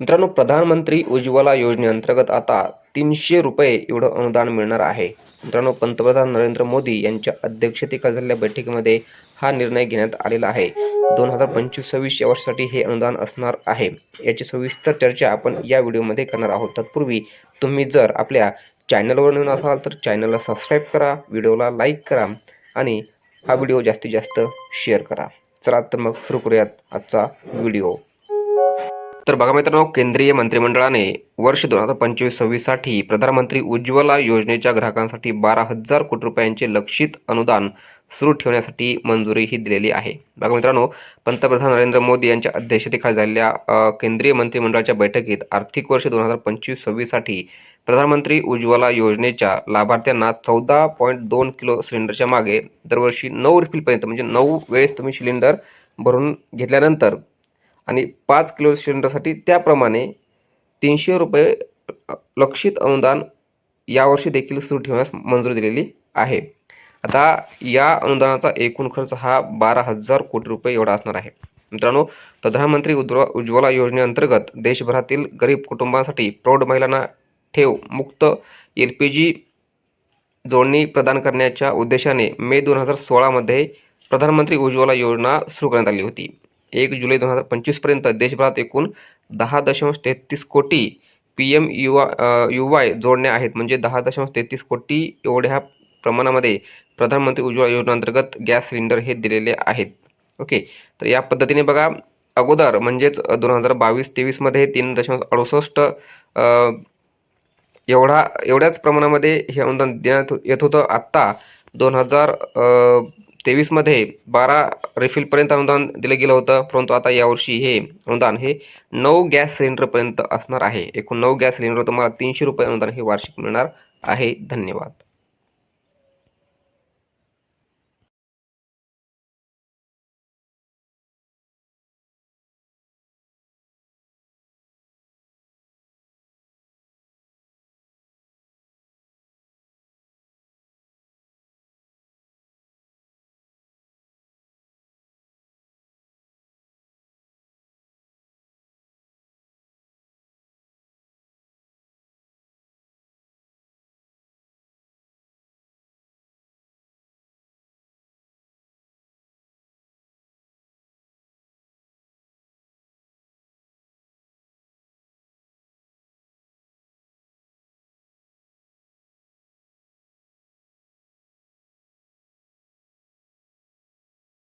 मित्रांनो प्रधानमंत्री उज्ज्वला योजनेअंतर्गत आता तीनशे रुपये एवढं अनुदान मिळणार आहे. मित्रांनो पंतप्रधान नरेंद्र मोदी यांच्या अध्यक्षतेखाली झालेल्या बैठकीमध्ये हा निर्णय घेण्यात आलेला आहे. दोन हजार पंचवीस सव्वीस या वर्षासाठी हे अनुदान असणार आहे. याची सविस्तर चर्चा आपण या व्हिडिओमध्ये करणार आहोत. तत्पूर्वी तुम्ही जर आपल्या चॅनलवर नवीन असाल तर चॅनलला सबस्क्राईब करा व्हिडिओला लाईक करा आणि हा व्हिडिओ जास्तीत जास्त शेअर करा. चला तर मग सुरू करूयात आजचा व्हिडिओ. तर बघा मित्रांनो केंद्रीय मंत्रिमंडळाने वर्ष दोन हजार पंचवीस सव्वीससाठी प्रधानमंत्री उज्ज्वला योजनेच्या ग्राहकांसाठी बारा हजार कोटी रुपयांचे लक्षित अनुदान सुरू ठेवण्यासाठी मंजुरीही दिलेली आहे. बघा मित्रांनो पंतप्रधान नरेंद्र मोदी यांच्या अध्यक्षतेखाली झालेल्या केंद्रीय मंत्रिमंडळाच्या बैठकीत आर्थिक वर्ष दोन हजार पंचवीस सव्वीससाठी प्रधानमंत्री उज्ज्वला योजनेच्या लाभार्थ्यांना चौदा पॉईंट दोन किलो सिलेंडरच्या मागे दरवर्षी नऊ रिफिलपर्यंत म्हणजे नऊ वेळेस तुम्ही सिलेंडर भरून घेतल्यानंतर आणि पाच किलो सिलेंडरसाठी त्याप्रमाणे तीनशे रुपये लक्षित अनुदान यावर्षी देखील सुरू ठेवण्यास मंजुरी दिलेली आहे. आता या अनुदानाचा एकूण खर्च हा बारा हजार कोटी रुपये एवढा असणार आहे. मित्रांनो प्रधानमंत्री उज्ज्वला उज्ज्वला योजनेअंतर्गत देशभरातील गरीब कुटुंबांसाठी प्रौढ महिलांना ठेव मुक्त एल पी जी जोडणी प्रदान करण्याच्या उद्देशाने मे दोन हजार सोळामध्ये प्रधानमंत्री उज्ज्वला योजना सुरू करण्यात आली होती. एक जुलै दोन हजार पंचवीसपर्यंत देशभरात एकूण दहा दशांश तेहतीस कोटी पी एम युवा यू वाय जोडण्या आहेत. म्हणजे दहा दशांश तेहतीस कोटी एवढ्या प्रमाणामध्ये प्रधानमंत्री उज्ज्वला योजनेअंतर्गत गॅस सिलेंडर हे दिलेले आहेत. ओके. तर या पद्धतीने बघा अगोदर म्हणजेच दोन हजार बावीस तेवीसमध्ये तीन दशांश अडुसष्ट एवढा एवढ्याच प्रमाणामध्ये हे अनुदान देण्यात येत होतं. आत्ता दोन हजार तेवीसमध्ये बारा रिफिलपर्यंत अनुदान दिलं गेलं होतं. परंतु आता यावर्षी हे अनुदान हे नऊ गॅस सिलेंडरपर्यंत असणार आहे. एकूण नऊ गॅस सिलेंडर तुम्हाला तीनशे रुपये अनुदान हे वार्षिक मिळणार आहे. धन्यवाद.